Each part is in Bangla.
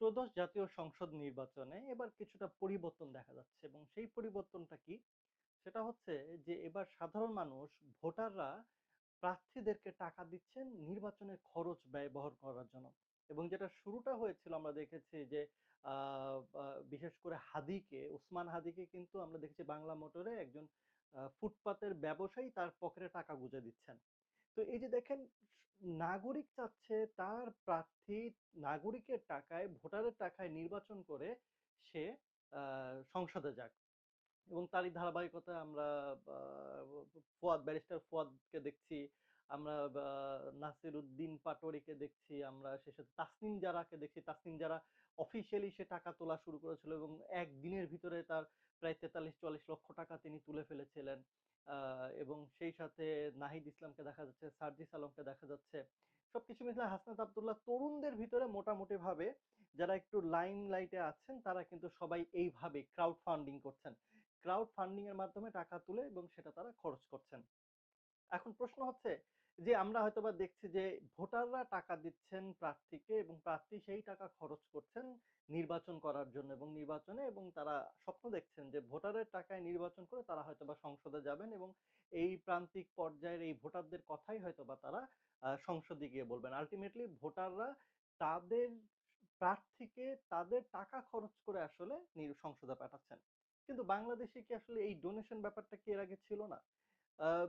ত্রয়োদশ জাতীয় সংসদ নির্বাচনে এবার কিছুটা পরিবর্তন দেখা যাচ্ছে এবং সেই পরিবর্তনটা কি? সেটা হচ্ছে যে এবার সাধারণ মানুষ, ভোটাররা প্রার্থীদেরকে টাকা দিচ্ছেন নির্বাচনের খরচ ব্যয়বহর করার জন্য এবং যেটা শুরুটা হয়েছিল আমরা দেখেছি যে বিশেষ করে হাদিকে উসমান হাদিকে কিন্তু আমরা দেখেছি বাংলা মোটরে একজন ফুটপাতের ব্যবসায়ী তার পকেটে টাকা গুঁজে দিচ্ছেন। তো এই যে দেখেন, নাগরিক চাচ্ছে তার প্রার্থী নাগরিকের টাকায়, ভোটারের টাকায় নির্বাচন করে সে সংসদে যাক। এবং তারই ধারাবাহিকতায় আমরা ফুয়াদ, ব্যারিস্টার ফুয়াদকে দেখছি, আমরা নাসির উদ্দিন পাটোয়ারিকে দেখছি, আমরা সে সাথে তাসনিম জারাকে দেখছি। তাসনিম জারা অফিসিয়ালি সে টাকা তোলা শুরু করেছিল এবং একদিনের ভিতরে তার প্রায় তেতাল্লিশ, চুয়াল্লিশ লক্ষ টাকা তিনি তুলে ফেলেছিলেন। এবং সেই সাথে নাহিদ ইসলামকে দেখা যাচ্ছে, সার্জিস আলমকে দেখা যাচ্ছে। সবকিছু মিলে হাসনাত আবদুল্লাহ তরুণদের ভিতরে মোটামুটি ভাবে যারা একটু লাইম লাইটে আছেন, তারা কিন্তু সবাই এইভাবে ক্রাউড ফান্ডিং করছেন। ক্রাউড ফান্ডিং এর মাধ্যমে টাকা তুলে এবং সেটা তারা খরচ করছেন। এখন প্রশ্ন হচ্ছে যে আমরা হয়তোবা দেখছি যে ভোটাররা টাকা দিচ্ছেন প্রার্থীকে এবং প্রার্থী সেই টাকা খরচ করছেন নির্বাচন করার জন্য এবং নির্বাচনে এবং তারা স্বপ্ন দেখছেন যে ভোটারের টাকায় নির্বাচন করে তারা হয়তোবা সংসদে যাবেন এবং এই প্রান্তিক পর্যায়ের এই ভোটারদের কথাই হয়তোবা তারা সংসদে গিয়ে বলবেন। আলটিমেটলি ভোটাররা তাদের প্রার্থীকে তাদের টাকা খরচ করে আসলে সংসদে পাঠাচ্ছেন। কিন্তু বাংলাদেশে কি আসলে এই ডোনেশন ব্যাপারটা কি এর আগে ছিল না?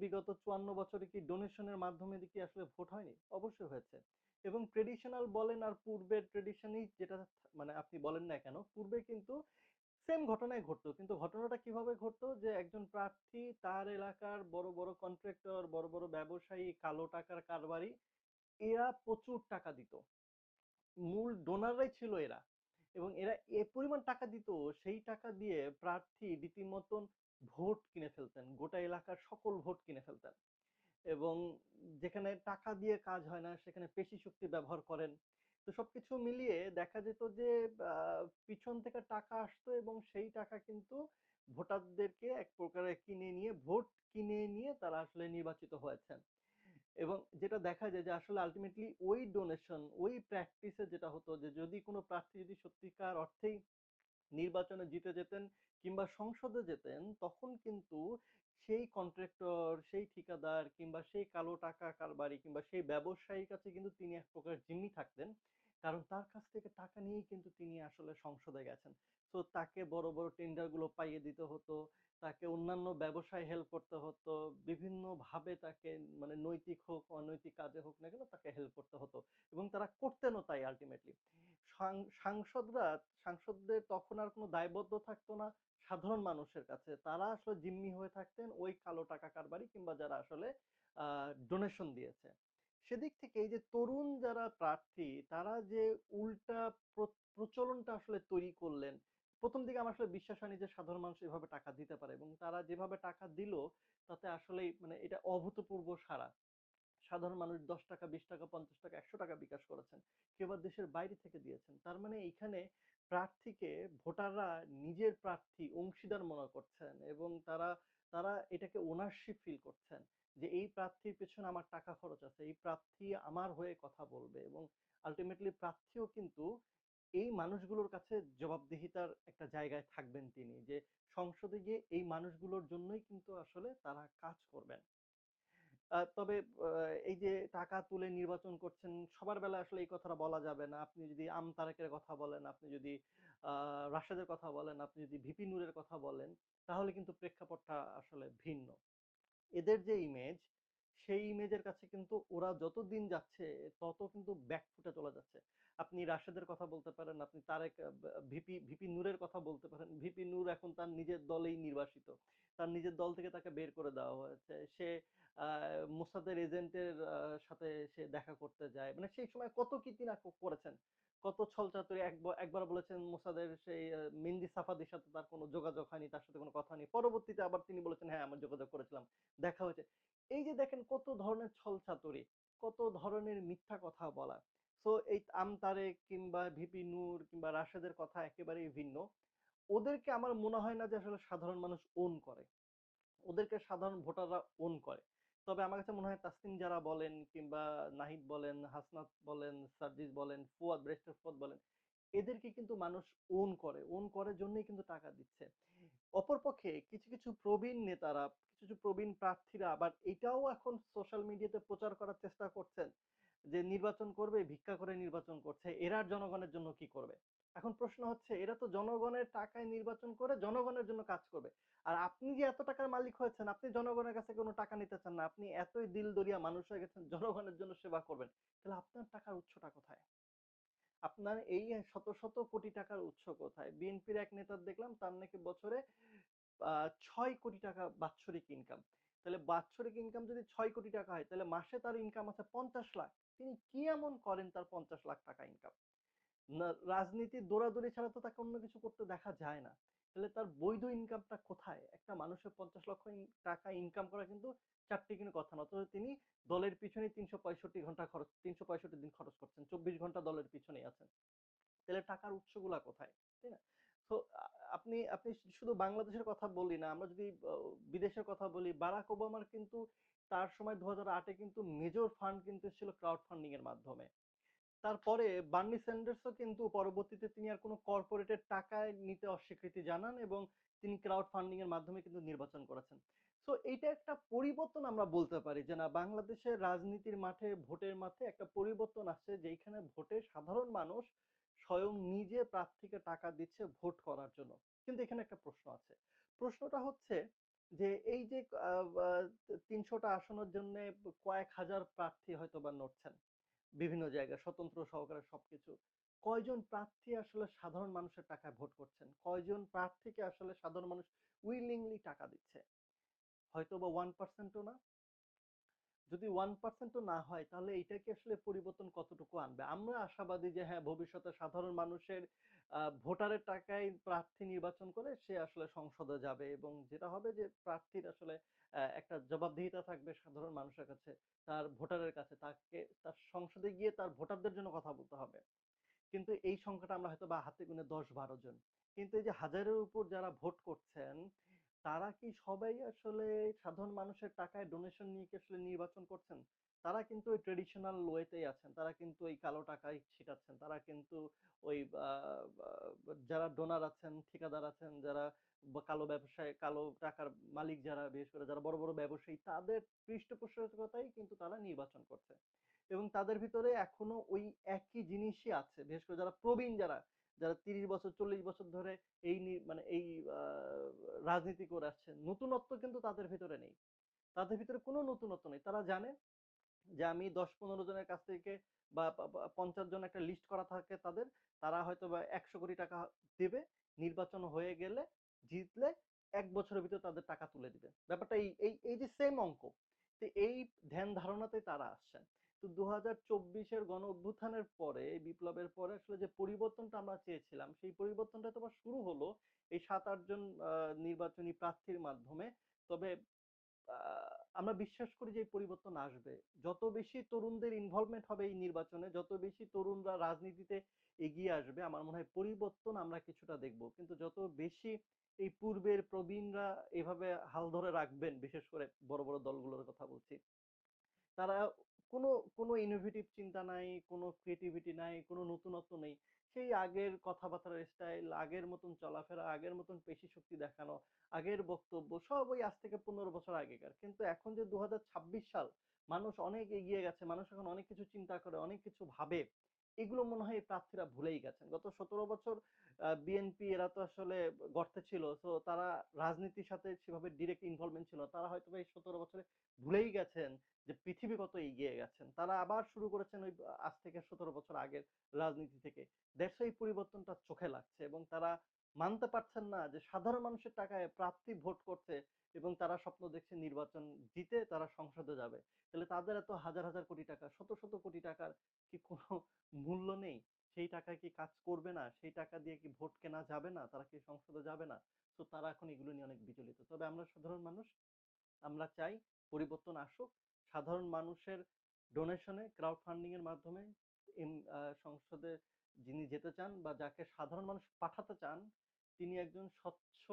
বিগত চুয়ান্ন বছরে কি ডোনেশনের মাধ্যমে কি আসলে ভোট হয়নি? অবশ্যই হয়েছে। এবং ট্রেডিশনাল বলেন আর পূর্বের ট্রেডিশনই যেটা মানে আপনি বলেন না কেন, পূর্বে কিন্তু সেম ঘটনাই ঘটতো। কিন্তু ঘটনাটা কীভাবে ঘটতো? যে একজন প্রার্থী তার এলাকার বড় বড় কন্ট্রাক্টর বড় বড় ব্যবসায়ী, কালো টাকার কারবারি, এরা প্রচুর টাকা দিত। মূল ডোনাররাই ছিল এরা। এবং এরা এ পরিমাণ টাকা দিত, সেই টাকা দিয়ে প্রার্থী রীতিমতন ভোট কিনে ফেলতেন, গোটা এলাকার সকল ভোট কিনে ফেলতেন। এবং যেখানে টাকা দিয়ে কাজ হয় না, সেখানে পেশি শক্তি ব্যবহার করেন। তো সবকিছু মিলিয়ে দেখা যেত যে পিছন থেকে টাকা আসতো এবং সেই টাকা কিন্তু ভোটারদেরকে এক প্রকারে কিনে নিয়ে, ভোট কিনে নিয়ে তারা আসলে নির্বাচিত হয়েছেন। এবং যেটা দেখা যায় যে, আসলে আলটিমেটলি ওই ডোনেশন ওই প্র্যাকটিসে যেটা হতো যে, যদি কোনো প্রার্থী যদি সত্যিকার অর্থেই নির্বাচনে জিতে যেতেন কিংবা সংসদে যেতেন, তখন কিন্তু সেই কন্ট্রাক্টর সেই ঠিকাদার কিংবা সেই কালো টাকা কারবারি কিংবা সেই ব্যবসায়ীর কাছে কিন্তু তিনি এক প্রকার জিম্মি থাকতেন। কারণ তার কাছ থেকে টাকা নিয়েই কিন্তু তিনি আসলে সংসদে গেছেন। তো তাকে বড় বড় টেন্ডারগুলো পাইয়ে দিতে হতো, তাকে অন্যান্য ব্যবসায় হেল্প করতে হতো বিভিন্ন ভাবে তাকে মানে নৈতিক হোক, অনৈতিক কাজে হোক না কেন তাকে হেল্প করতে হতো এবং তারা করতেনও তাই আলটিমেটলি সাংসদরা, সাংসদদের তখন আর কোনো দায়বদ্ধ থাকতো না সাধারণ মানুষের কাছে। তারা আসলে জিম্মি হয়ে থাকতেন ওই কালো টাকা কারবারি কিংবা যারা আসলে ডোনেশন দিয়েছে। সেদিক থেকে এই যে তরুণ যারা প্রার্থী, তারা যে উল্টা প্রচলনটা আসলে তৈরি করলেন, প্রথম দিকে আমার আসলে বিশ্বাস হয়নি যে সাধারণ মানুষ এভাবে টাকা দিতে পারে এবং তারা যেভাবে টাকা দিল, তাতে আসলে মানে এটা অভূতপূর্ব সাড়া। সাধারণ মানুষ দশ টাকা, বিশ টাকা, পঞ্চাশ টাকা, একশো টাকা বিকাশ করেছেন। কেউ আবার দেশের বাইরে থেকে দিয়েছেন। তার মানে এইখানে প্রার্থীকে ভোটাররা নিজের প্রার্থী, অংশীদার মনে করছেন এবং তারা তারা এটাকে ওনারশিপ ফিল করছেন যে এই প্রার্থীর পেছনে আমার টাকা খরচ আছে, এই প্রার্থী আমার হয়ে কথা বলবে এবং আলটিমেটলি প্রার্থীও কিন্তু এই মানুষগুলোর কাছে জবাবদিহিতার একটা জায়গায় থাকবেন তিনি যে সংসদে গিয়ে এই মানুষগুলোর জন্যই কিন্তু আসলে তারা কাজ করবেন। তবে এই যে টাকা তুলে নির্বাচন করছেন, সবার বেলা আসলে এই কথাটা বলা যাবে না। আপনি যদি আম তারেকের কথা বলেন, আপনি যদি রাশেদের কথা বলেন, আপনি যদি ভিপি নুরের কথা বলেন, তাহলে কিন্তু প্রেক্ষাপটটা আসলে ভিন্ন। এদের যে ইমেজ সেই ইমেজের কাছে কিন্তু ওরা যত দিন যাচ্ছে তত কিন্তু ব্যাকফুটে চলে যাচ্ছে। আপনি রাশেদের কথা বলতে পারেন আপনি তারেক ভিপি ভিপি নূরের কথা বলতে পারেন। ভিপি নূর এখন তার নিজের দলেই নির্বাসিত। তার নিজের দল থেকে তাকে বের করে দেওয়া হয়েছে। সে মোসাদের এজেন্টের সাথে সে দেখা করতে যায়। মানে সেই সময় কত কি তিনি করেছেন? কত ছলচাতুরি একবার বলেছেন মোসাদের সেই আহ, মেহেন্দি সাফাদির সাথে তার কোনো যোগাযোগ হয়নি তার সাথে কোনো কথা নেই। পরবর্তীতে আবার তিনি বলেছেন হ্যাঁ আমার যোগাযোগ করেছিলাম দেখা হয়েছে। এই যে দেখেন কত ধরনের ছলচাতুরি কত ধরনের মিথ্যা কথা বলা। সো এই আম তারেক কিংবা ভিপি নূর কিংবা রাশেদের কথা একেবারেই ভিন্ন। ওদেরকে আমার মনে হয় না যে আসলে সাধারণ মানুষ ওন করে। ওদেরকে সাধারণ ভোটাররা ওন করে। তবে আমার কাছে মনে হয় তাসনিম যারা বলেন কিংবা নাহিদ বলেন, হাসনাত বলেন, সার্জিস বলেন, ফুয়াদ, ব্রেস্টার ফুয়াদ বলেন, এদেরকে কিন্তু মানুষ ওন করে। ওন করার জন্যই কিন্তু টাকা দিচ্ছে। অপরপক্ষে কিছু কিছু প্রবীণ নেতারা, কিছু কিছু প্রবীণ প্রার্থীরা আবার এটাও এখন সোশ্যাল মিডিয়াতে প্রচার করার চেষ্টা করছেন যে নির্বাচন করবে, ভিক্ষা করে নির্বাচন করছে, এরা জনগণের জন্য কি করবে? এখন প্রশ্ন হচ্ছে, এরা তো জনগণের টাকায় নির্বাচন করে জনগণের জন্য কাজ করবে। আর আপনি যে এত টাকার মালিক হয়েছেন, আপনি জনগণের কাছে কোনো টাকা নিতে চান না, আপনি এতই দিল দরিয়া মানুষ হয়ে গেছেন, জনগণের জন্য সেবা করবেন, তাহলে আপনার টাকার উৎসটা কোথায়? আপনার এই শত শত কোটি টাকার উৎস কোথায়? বিএনপির এক নেতার দেখলাম, তার নাকি বছরে ছয় কোটি টাকা বাৎসরিক ইনকাম তাহলে বাৎসরিক ইনকাম যদি ছয় কোটি টাকা হয়, তাহলে মাসে তার ইনকাম আছে পঞ্চাশ লাখ। তিনি কি এমন করেন তার পঞ্চাশ লাখ টাকা ইনকাম না রাজনীতির দৌড়াদৌড়ি ছাড়া তো তাকে অন্য কিছু করতে দেখা যায় না। তাহলে তার বৈধ ইনকামটা কোথায়? একটা মানুষের পঞ্চাশ লক্ষ টাকা ইনকাম করা কিন্তু চারটি কোনো কথা না। অথচ তিনি দলের পিছনে তিনশো পঁয়ষট্টি ঘণ্টা খরচ, তিনশো পঁয়ষট্টি দিন খরচ করছেন। চব্বিশ ঘণ্টা দলের পিছনেই আছেন। তাহলে টাকার উৎসগুলা কোথায়? তাই না? তো আপনি আপনি শুধু বাংলাদেশের কথা বলি না, আমরা যদি বিদেশের কথা বলি, বারাক ওবামার কিন্তু তার সময় দু হাজার আটে কিন্তু মেজর ফান্ড কিন্তু ছিল ক্রাউড ফান্ডিং এর মাধ্যমে। তারপরে বার্নি স্যান্ডার্সও কিন্তু পরবর্তীতে তিনি আর কোনো কর্পোরেটের টাকায় নিতে অস্বীকৃতি জানান এবং তিনি ক্রাউড ফান্ডিং এর মাধ্যমে কিন্তু নির্বাচন করেছেন। সো এইটা একটা পরিবর্তন আমরা বলতে পারি যে না, বাংলাদেশের রাজনীতির মাঠে, ভোটের মাঠে একটা পরিবর্তন আসছে যেখানে ভোটে সাধারণ মানুষ স্বয়ং নিজে প্রার্থীকে টাকা দিচ্ছে ভোট করার জন্য। কিন্তু এখানে একটা প্রশ্ন আছে। প্রশ্নটা হচ্ছে যে এই যে তিনশোটা আসনের জন্য কয়েক হাজার প্রার্থী হয়তো বা নড়ছেন বিভিন্ন জায়গায়, স্বতন্ত্র সহকারে সবকিছু। কয়জন প্রার্থী আসলে সাধারণ মানুষের টাকায় ভোট করছেন? কয়জন প্রার্থীকে আসলে সাধারণ মানুষ উইলিংলি টাকা দিচ্ছে? হয়তো বা ওয়ান পার্সেন্টও না। যদি ওয়ান পার্সেন্টও না হয়, তাহলে এটা কি আসলে পরিবর্তন কতটুকু আনবে? আমরা আশাবাদী যে হ্যাঁ ভবিষ্যতে সাধারণ মানুষের ভোটারের টাকায় প্রার্থী নির্বাচন করে সে আসলে সংসদে যাবে এবং যেটা হবে যে, প্রার্থীর আসলে একটা জবাবদিহিতা থাকবে সাধারণ মানুষের কাছে, তার ভোটারের কাছে, তাকে, তার সংসদে গিয়ে তার ভোটারদের জন্য কথা বলতে হবে। কিন্তু এই সংখ্যাটা আমরা হয়তো বা হাতে গুনে দশ বারো জন। কিন্তু এই যে হাজারের উপর যারা ভোট করছেন তারা কি সবাই আসলে সাধারণ মানুষের টাকায় ডোনেশন নিয়ে কি আসলে নির্বাচন করছেন? তারা কিন্তু ওই ট্রেডিশনাল ওয়েতেই আছেন। তারা কিন্তু ওই কালো টাকায় ছিটাচ্ছেন। তারা কিন্তু ওই যারা ডোনার আছেন, ঠিকাদার আছেন, যারা কালো ব্যবসায়, কালো টাকার মালিক যারা, বিশেষ করে যারা বড় বড় ব্যবসায়ী, তাদের পৃষ্ঠপোষকতাই কিন্তু তারা নির্বাচন করছে। এবং তাদের ভিতরে এখনও ওই একই জিনিসই আছে। বিশেষ করে যারা প্রবীণ যারা যারা তিরিশ বছর, চল্লিশ বছর ধরে এই মানে এই রাজনীতি করে আসছে নতুনত্ব কিন্তু তাদের ভিতরে নেই। তাদের ভিতরে কোনো নতুনত্ব নেই। তারা জানে যে আমি দশ পনেরো জনের কাছ থেকে বা পঞ্চাশ জন একটা লিস্ট করা থাকে তাদের, তারা হয়তো বা একশো কোটি টাকা দেবে, নির্বাচন হয়ে গেলে জিতলে এক বছরের ভিতরে তাদের টাকা তুলে দিবে। ব্যাপারটা এই এই যে সেম অঙ্ক। তো এই ধ্যান ধারণাতে তারা আসছেন। তো দু হাজার চব্বিশের গণ অভ্যুত্থানের পরে বিপ্লবের পরে আসলে যে পরিবর্তনটা আমরা চেয়েছিলাম, সেই পরিবর্তনটা তোমার শুরু হলো এই সাত আটজন নির্বাচনী প্রার্থীর মাধ্যমে। তবে আমরা বিশ্বাস করি যে এই পরিবর্তন আসবে। যত বেশি তরুণদের ইনভলভমেন্ট হবে এই নির্বাচনে, যত বেশি তরুণরা রাজনীতিতে এগিয়ে আসবে, আমার মনে হয় পরিবর্তন আমরা কিছুটা দেখব। কিন্তু যত বেশি এই পূর্বের প্রবীণরা এভাবে হাল ধরে রাখবেন, বিশেষ করে বড় বড় দলগুলোর কথা বলছি, তারা কোনো কোনো ইনোভেটিভ চিন্তা নাই, কোনো ক্রিয়েটিভিটি নাই, কোনো নতুনত্ব নেই। সেই আগের কথাবার্তার স্টাইল আগের মতন চলাফেরা, আগের মতন পেশি শক্তি দেখানো, আগের বক্তব্য, সব ওই আজ থেকে পনেরো বছর আগেকার। কিন্তু এখন যে দু হাজার ছাব্বিশ সাল, মানুষ অনেক এগিয়ে গেছে, মানুষ এখন অনেক কিছু চিন্তা করে, অনেক কিছু ভাবে। এগুলো মনে হয় প্রার্থীরা ভুলেই গেছেন। গত সতেরো বছর বিএনপি এরা তো আসলে গর্তে ছিল তো তারা রাজনীতির সাথে সেভাবে ডিরেক্ট ইনভলভমেন্ট ছিল তারা হয়তো এই সতেরো বছরে ভুলেই গেছেন যে পৃথিবী কত এগিয়ে গেছেন। তারা আবার শুরু করেছেন ওই আজ থেকে সতেরো বছর আগের রাজনীতি থেকে। দেশ এই পরিবর্তনটা চোখে লাগছে এবং তারা মানতে পারছেন না যে সাধারণ মানুষের টাকায় প্রার্থী ভোট করছে এবং তারা স্বপ্ন দেখছে নির্বাচন জিতে তারা সংসদে যাবে। তাহলে তাদের এত হাজার হাজার কোটি টাকা শত শত কোটি টাকার কি কোনো মূল্য নেই সেই টাকা কি কাজ করবে না? সেই টাকা দিয়ে কি ভোট কেনা যাবে না? তারা কি সংসদে যাবে না? তো তারা এখন এগুলো নিয়ে অনেক বিচলিত। তবে আমরা সাধারণ মানুষ, আমরা চাই পরিবর্তন আসুক। সাধারণ মানুষের ডোনেশনে ক্রাউড ফান্ডিং এর মাধ্যমে সংসদে যিনি যেতে চান বা যাকে সাধারণ মানুষ পাঠাতে চান, তিনি একজন স্বচ্ছ,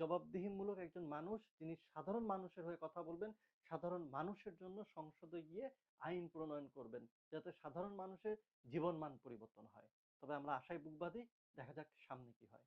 জবাবদিহিমূলক একজন মানুষ যিনি সাধারণ মানুষের হয়ে কথা বলবেন। সাধারণ মানুষের জন্য সংসদে গিয়ে আইন প্রণয়ন করবেন, যাতে সাধারণ মানুষের জীবনমান পরিবর্তন হয়। তবে আমরা আশায় বুক বাঁধি, দেখা যাক সামনে কি হয়।